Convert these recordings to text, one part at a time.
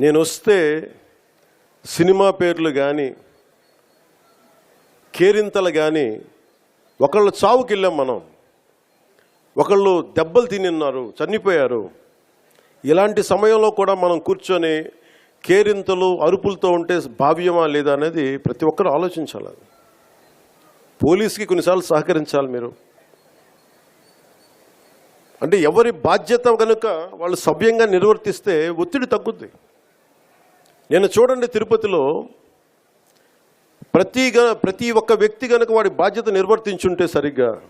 నేను వస్తే సినిమా పేర్లు కానీ కేరింతలు కానీ ఒకళ్ళు చావుకి వెళ్ళాం మనం. ఒకళ్ళు దెబ్బలు తినిన్నారు చనిపోయారు. ఇలాంటి సమయంలో కూడా మనం కూర్చొని కేరింతలు అరుపులతో ఉంటే భావ్యమా లేదా అనేది ప్రతి ఒక్కరు ఆలోచించాలి పోలీస్కి కొన్నిసార్లు సహకరించాలి మీరు. అంటే ఎవరి బాధ్యత కనుక వాళ్ళు సభ్యంగా నిర్వర్తిస్తే ఒత్తిడి తగ్గుద్ది. నేను చూడండి తిరుపతిలో ప్రతి ప్రతి ఒక్క వ్యక్తి కనుక వాడి బాధ్యత నిర్వర్తించుంటే సరిగ్గా.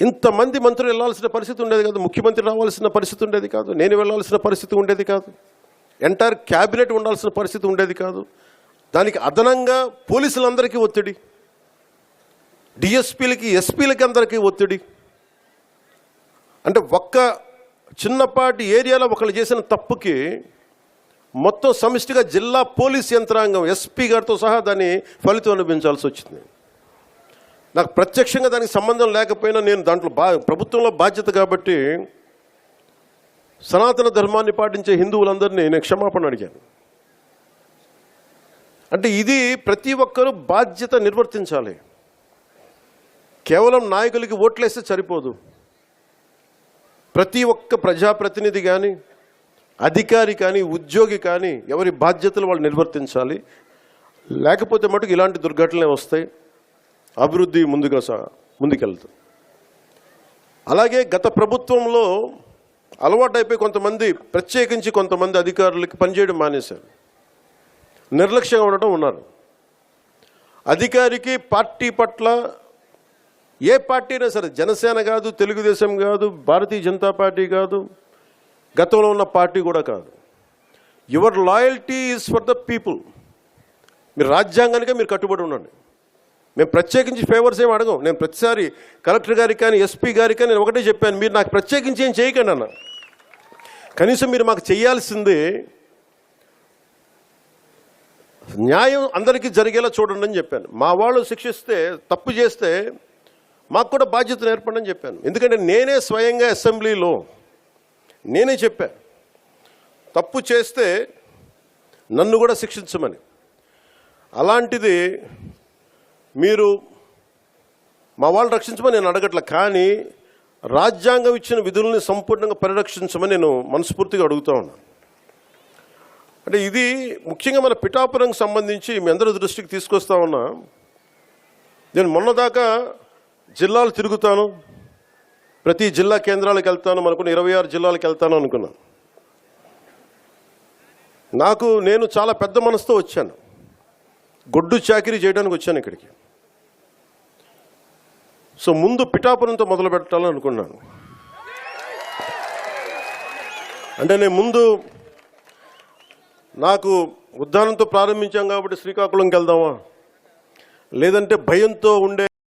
ఇంతమంది మంత్రులు వెళ్ళాల్సిన పరిస్థితి ఉండేది కాదు. ముఖ్యమంత్రి రావాల్సిన పరిస్థితి ఉండేది కాదు. నేను వెళ్ళాల్సిన పరిస్థితి ఉండేది కాదు. ఎంటైర్ క్యాబినెట్ ఉండాల్సిన పరిస్థితి ఉండేది కాదు. దానికి అదనంగా పోలీసులందరికీ ఒత్తిడి. డిఎస్పీలకి ఎస్పీలకి అందరికీ ఒత్తిడి. అంటే ఒక్క చిన్నపాటి ఏరియాలో ఒకళ్ళు చేసిన తప్పుకి మొత్తం సమిష్టిగా జిల్లా పోలీస్ యంత్రాంగం ఎస్పీ గారితో సహా దాన్ని ఫలితం అనుభవించాల్సి వచ్చింది. నాకు ప్రత్యక్షంగా దానికి సంబంధం లేకపోయినా నేను దాంట్లో బా ప్రభుత్వంలో బాధ్యత కాబట్టి సనాతన ధర్మాన్ని పాటించే హిందువులందరినీ నేను క్షమాపణ అడిగాను. అంటే ఇది ప్రతి ఒక్కరూ బాధ్యత నిర్వర్తించాలి. కేవలం నాయకులకి ఓట్లేస్తే సరిపోదు. ప్రతి ఒక్క ప్రజాప్రతినిధి కానీ అధికారి కానీ ఉద్యోగి కానీ ఎవరి బాధ్యతలు వాళ్ళు నిర్వర్తించాలి. లేకపోతే మటుకు ఇలాంటి దుర్ఘటనలే వస్తాయి. అభివృద్ధి ముందుగా సా ముందుకెళ్తుంది. అలాగే గత ప్రభుత్వంలో అలవాటైపోయి కొంతమంది ప్రత్యేకించి కొంతమంది అధికారులకి పనిచేయడం మానేశారు. నిర్లక్ష్యంగా ఉండటం ఉన్నారు. అధికారికి పార్టీ పట్ల ఏ పార్టీ అయినా సరే జనసేన కాదు తెలుగుదేశం కాదు భారతీయ జనతా పార్టీ కాదు గతంలో ఉన్న పార్టీ కూడా కాదు. Your loyalty is for the people మీరు రాజ్యాంగానికే మీరు కట్టుబడి ఉండండి. మేము ప్రత్యేకించి ఫేవర్స్ ఏమి అడగం. నేను ప్రతిసారి కలెక్టర్ గారికి కానీ ఎస్పీ గారికి కానీ నేను ఒకటే చెప్పాను మీరు నాకు ప్రత్యేకించి ఏం చేయకండి అన్న. కనీసం మీరు మాకు చేయాల్సింది న్యాయం అందరికీ జరిగేలా చూడండి అని చెప్పాను. మా వాళ్ళు శిక్షిస్తే తప్పు చేస్తే మాకు కూడా బాధ్యత ఏర్పడని చెప్పాను. ఎందుకంటే నేనే స్వయంగా అసెంబ్లీలో నేనే చెప్పా. తప్పు చేస్తే నన్ను కూడా శిక్షించమని. అలాంటిది మీరు మా వాళ్ళు రక్షించమని నేను అడగట్ల కానీ రాజ్యాంగం ఇచ్చిన విధుల్ని సంపూర్ణంగా పరిరక్షించమని నేను మనస్ఫూర్తిగా అడుగుతా ఉన్నాను అంటే ఇది ముఖ్యంగా మన పిఠాపురంకి సంబంధించి మీ అందరి దృష్టికి తీసుకొస్తా ఉన్నా. నేను మొన్నదాకా జిల్లాలు తిరుగుతాను ప్రతి జిల్లా కేంద్రాలకు వెళ్తాను అనుకున్న ఇరవై ఆరు జిల్లాలకు వెళ్తాను అనుకున్నాను నాకు నేను చాలా పెద్ద మనసుతో వచ్చాను. గొడ్డు చాకిరీ చేయడానికి వచ్చాను ఇక్కడికి. సో ముందు పిఠాపురంతో మొదలు పెట్టాలని అనుకున్నాను. అంటే నేను ముందు నాకు ఉద్దానంతో ప్రారంభించాం కాబట్టి శ్రీకాకుళంకి వెళ్దామా? లేదంటే భయంతో ఉండే